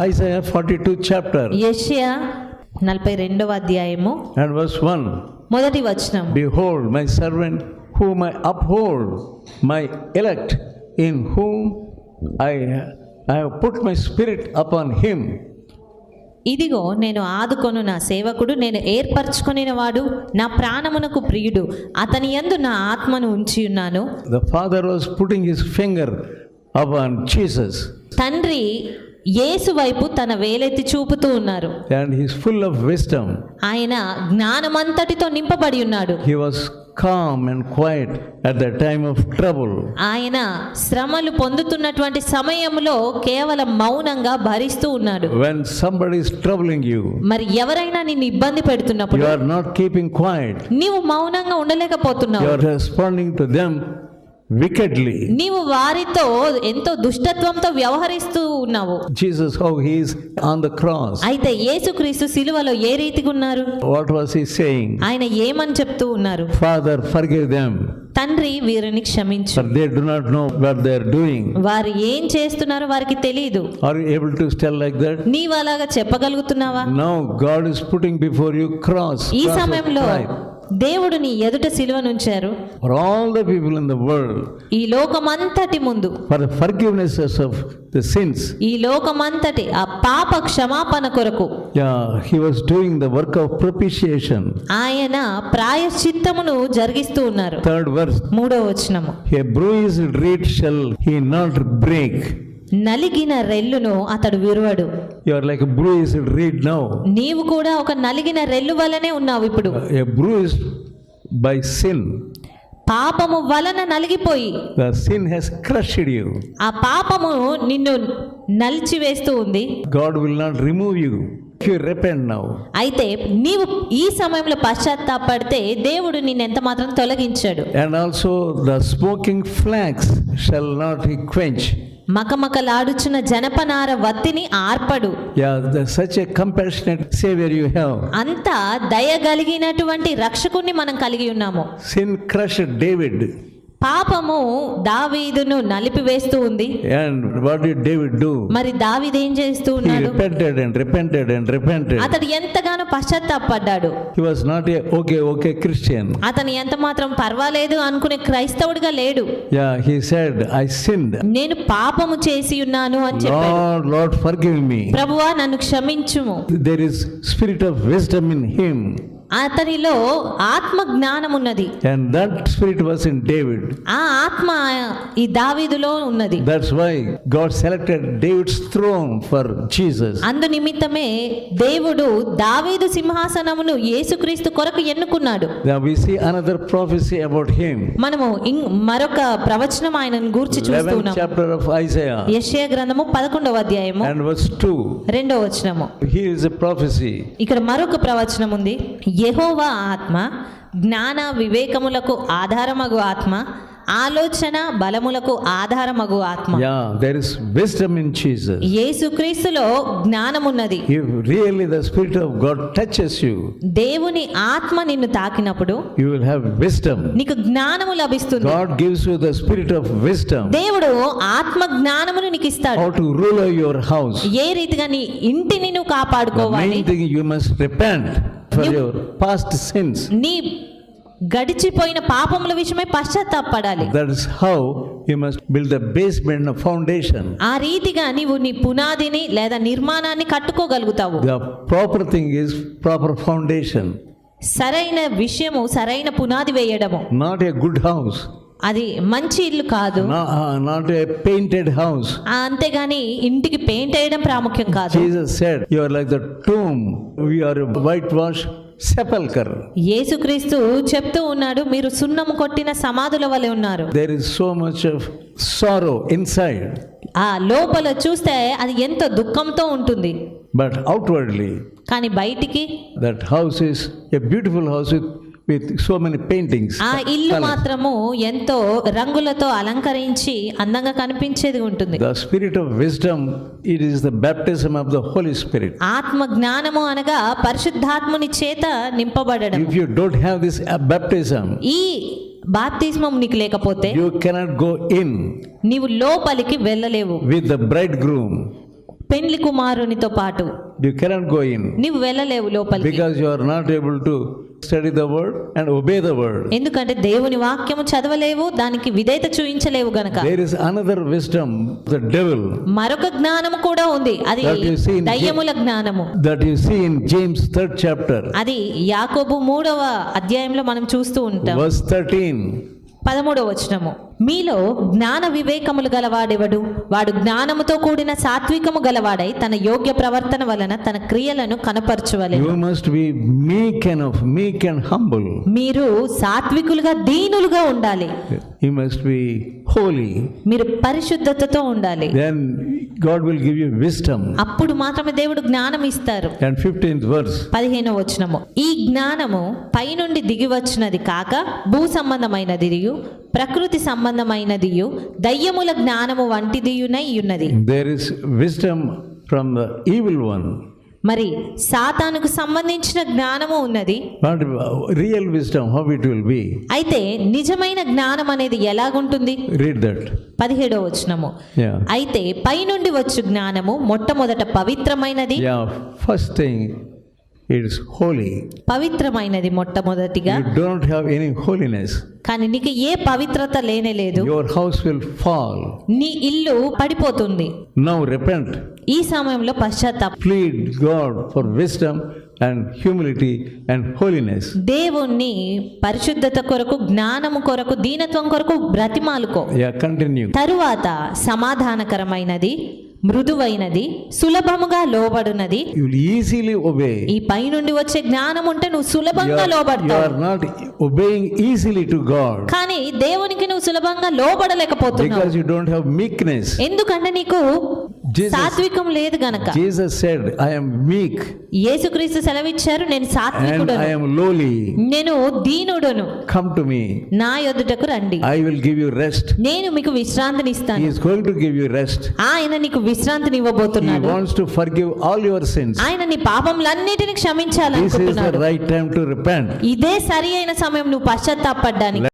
Isaiah 42 chapter యెషయా నలభై రెండవ అధ్యాయము and verse 1. మొదటి వచనం Behold, my servant whom I uphold, my elect, in whom I, I have put my spirit upon him. ఇదిగో నేను ఆదుకొను నా సేవకుడు నేను ఏర్పరచుకొనిన వాడు నా ప్రాణమునకు ప్రియుడు అతని యందు నా ఆత్మను ఉంచి ఉన్నాను The father was putting his finger upon Jesus, తండ్రి యేసు వైపు తన వేలెత్తి చూపుతూ ఉన్నారు and he's full of wisdom. ఆయన జ్ఞానమంతటితో నింపబడి ఉన్నాడు He was calm and quiet at the time of trouble. ఆయన శ్రమలు పొందుతున్నటువంటి సమయంలో కేవలం మౌనంగా భరిస్తూ ఉన్నాడు When somebody is troubling you, మరి ఎవరైనా నిన్ను ఇబ్బంది పెడుతున్నప్పుడు you are not keeping quiet. నీవు మౌనంగా You ఉండలేకపోతున్నావు are responding to them వికెడ్లీ నీవు వారితో ఎంతో దుష్టత్వంతో వ్యవహరిస్తూ ఉన్నావు. Jesus how he's on the cross అయితే యేసుక్రీస్తు సిలువలో ఏ రీతిగా ఉన్నారు? వాట్ వాస్ హీ సేయింగ్ ఆయన ఏమని చెప్తూ ఉన్నారు? ఫాదర్ ఫర్గివ్ దెం తండ్రి వీరిని క్షమించు. They do know what they doing వారు ఏం చేస్తున్నారో వారికి తెలియదు are you to tell like that నీ వాలాగా చెప్పగలుగుతున్నావా? No God putting before you cross ఈ సమయంలో దేవుడిని ఎదుట సిలువనుంచారు for all the people in the world ఈ లోకమంతటి ముందు. For forgiveness of the sins ఈ లోకమంతటి ఆ పాప క్షమాపణ కొరకు. Yeah he was doing the work of propitiation ఆయన ప్రాయశ్చిత్తమును జరిగిస్తూ ఉన్నారు. థర్డ్ వర్స్ మూడో వచనము. He bruise reed shall he not break నలిగిన రెల్లును అతడు విరువడు. Your like bruise reed now నీవు కూడా ఒక నలిగిన రెల్లు వలనే ఉన్నావు ఇప్పుడు. ఏ బ్రూస్ బై సిన్ పాపము వలన నలిగిపోయి the sin has crushed you ఆ పాపము నిన్ను నలిచివేస్తూ ఉంది. God will not remove you అయితే నీవు ఈ సమయంలో పశ్చాత్తాపడితే దేవుడు నిన్ను ఎంత మాత్రం తొలగించాడు. And also the smoking flags shall not quench మకమకలాడుచున్న జనపనార వత్తిని ఆర్పడు. అంత దయ కలిగినటువంటి రక్షకుణ్ణి మనం కలిగి ఉన్నాము. డేవిడ్ పాపము దావీదును నలిపివేస్తూ ఉంది. అండ్ వాట్ డిడ్ డు మరి దావీద్ ఏం చేస్తూ ఉన్నాడు? Repented and repented and repented అతడు ఎంతగానో పశ్చాత్తాపడ్డాడు. He not okay okay Christian అతను ఎంత మాత్రం పర్వాలేదు అనుకునే క్రైస్తవుడిగా లేడు. Yeah he said I sinned నేను పాపము చేసి ఉన్నాను అని చెప్పాడు. లార్డ్ మీ ప్రభువా నన్ను క్షమించుము. There is spirit of wisdom in him అతనిలో ఆత్మ జ్ఞానం ఉన్నది అండ్ దట్ ఇన్ డేవిడ్ ఆ ఆత్మ ఈ దావీదులో ఉన్నది. That's why God selected David's throne for Jesus అందు నిమిత్తమే దేవుడు దావీదు సింహాసనమును యేసుక్రీస్తు కొరకు ఎన్నుకున్నాడు. We see another prophecy about him మనము మరొక ప్రవచనం ఆయనను గురించి చూస్తున్నాం చాప్టర్ గ్రంథము 11వ అధ్యాయము అండ్ రెండో వచనము. హి ప్రొఫెసీ ఇక్కడ మరొక ప్రవచనం ఉంది యహోవా ఆత్మ జ్ఞాన వివేకములకు ఆధారమగు ఆత్మ ఆలోచన బలములకు ఆధారమగు ఆత్మ. Yeah there is wisdom in Jesus యేసుక్రీస్తులో జ్ఞానం you really the spirit of God touches you దేవుని ఆత్మ నిన్ను తాకినప్పుడు యు విల్ హావ్ నీకు జ్ఞానము లభిస్తుంది. Gives you the spirit of wisdom దేవుడు ఆత్మ జ్ఞానమును నీకు ఇస్తాడు. హౌ రూల్ యువర్ హౌస్ ఏ రీతిగా నీ ఇంటిని నువ్వు కాపాడుకోవాలి? You must repent your past sins. నీ గడిచిపోయిన పాపముల విషయమే పశ్చాత్తాపడాలి. That how you must build the basement foundation ఆ రీతిగా నీవు నీ పునాదిని లేదా నిర్మాణాన్ని కట్టుకోగలుగుతావు. The proper thing is proper foundation సరైన విషయము సరైన పునాది వేయడము. నాట్ ఏ గుడ్ హౌస్ అది మంచి ఇల్లు కాదు. నాట్ ఏ పెయింటెడ్ హౌస్ అంతేగాని ఇంటికి పెయింట్ అయ్యడం ప్రాముఖ్యం కాదు. Jesus said your like the tomb we are white wash sepulchre యేసుక్రీస్తు చెప్తూ ఉన్నాడు మీరు సున్నము కొట్టిన సమాధుల వలె ఉన్నారు. There is so much of inside ఆ లోపల చూస్తే అది ఎంత దుఃఖంతో ఉంటుంది. బట్ అవుట్వర్డ్లీ కానీ బయటికి that house is a beautiful house with with so many paintings. ఆ ఇల్లు. మాత్రము ఎంతో రంగులతో అలంకరించి అందంగా కనిపించేది ఉంటుంది The spirit of wisdom, it is the baptism of the Holy Spirit. ఆత్మ జ్ఞానము అనగా పరిశుద్ధాత్ముని చేత నింపబడడం If you don't have this uh, baptism, ఈ బాప్తిస్మం నీకు లేకపోతే you cannot go in నీవు లోపలికి వెళ్ళలేవు with the bridegroom. పెండ్లి కుమారునితో పాటు You cannot go in నీవు వెళ్ళలేవు లోపలికి because you are not able to study the word and obey the word ఎందుకంటే దేవుని వాక్యము చదవలేవు దానికి విధేయత చూపించలేవు గనక. There is another wisdom the devil మరొక జ్ఞానము కూడా ఉంది. అది దయ్యముల జ్ఞానము. That you see in James 3rd chapter అది యాకోబు మూడవ అధ్యాయంలో మనం చూస్తూ ఉంటాం. వర్స్ 13 13వ వచనము. మీలో జ్ఞాన వివేకములు గలవాడెవడు వాడు జ్ఞానముతో కూడిన సాత్వికము గలవాడై తన యోగ్య ప్రవర్తన వలన తన క్రియలను కనపరచువలెను You must be meek enough, meek and humble. మీరు సాత్వికులుగా దీనులుగా ఉండాలి You must be holy. మీరు పరిశుద్ధతతో ఉండాలి Then God will give you wisdom. అప్పుడు మాత్రమే దేవుడు జ్ఞానం ఇస్తారు And 15th verse. పదిహేనవ వచనము ఈ జ్ఞానము పైనుండి దిగి వచ్చినది కాక భూ సంబంధమైనదియు ప్రకృతి సంబంధమైనదియు దయ్యముల జ్ఞానము వంటిదియునై ఉన్నది There is wisdom from the evil one. మరి సాతానుకు సంబంధించిన జ్ఞానము ఉన్నది real wisdom, how it will be. అయితే నిజమైన జ్ఞానం అనేది ఎలాగుంటుంది Read that. పదిహేడవ వచనము. అయితే పైనుండి వచ్చు జ్ఞానము మొట్టమొదట పవిత్రమైనది Yeah, first is holy. పవిత్రమైనది మొట్టమొదటిగా don't have any holiness. కానీ నీకు ఏ పవిత్రత లేనే లేదు Your house will fall. నీ ఇల్లు పడిపోతుంది Now repent. ఈ సమయంలో పశ్చాత్తాప Plead God for wisdom and humility and holiness. దేవుణ్ణి పరిశుద్ధత కొరకు జ్ఞానము కొరకు దీనత్వం కొరకు బ్రతిమాలుకో continue. తరువాత సమాధానకరమైనది మృదువైనది సులభముగా లోబడినది. ఈజీలీ ఒబే ఈ పై నుండి వచ్చే జ్ఞానం ఉంటే నువ్వు సులభంగా లోబడతావు. Not obeying easily to God కానీ దేవునికి నువ్వు సులభంగా లోబడలేకపోతున్నావు. బికాజ్ యు డోంట్ హావ్ ఎందుకంటే నీకు సాత్వికం లేదు గనక. జీసస్ సెడ్ ఐ యామ్ మీక్ యేసుక్రీస్తు సెలవిచ్చారు నేను సాత్వికుడను. ఐ యామ్ లోలీ నేను దీనుడను. కమ్ టు మీ నా యొద్దటకు రండి. I will give you rest నేను మీకు విశ్రాంతిని ఇస్తాను he is going to give you rest ఆయన నీకు విశ్రాంతిని ఇవ్వబోతున్నాడు he wants to forgive all your sins ఆయన నీ పాపములన్నిటిని క్షమించాలని అనుకుంటున్నాడు this is the right time to repent ఇదే సరియైన సమయం నువ్వు పశ్చాత్తాపపడడానికి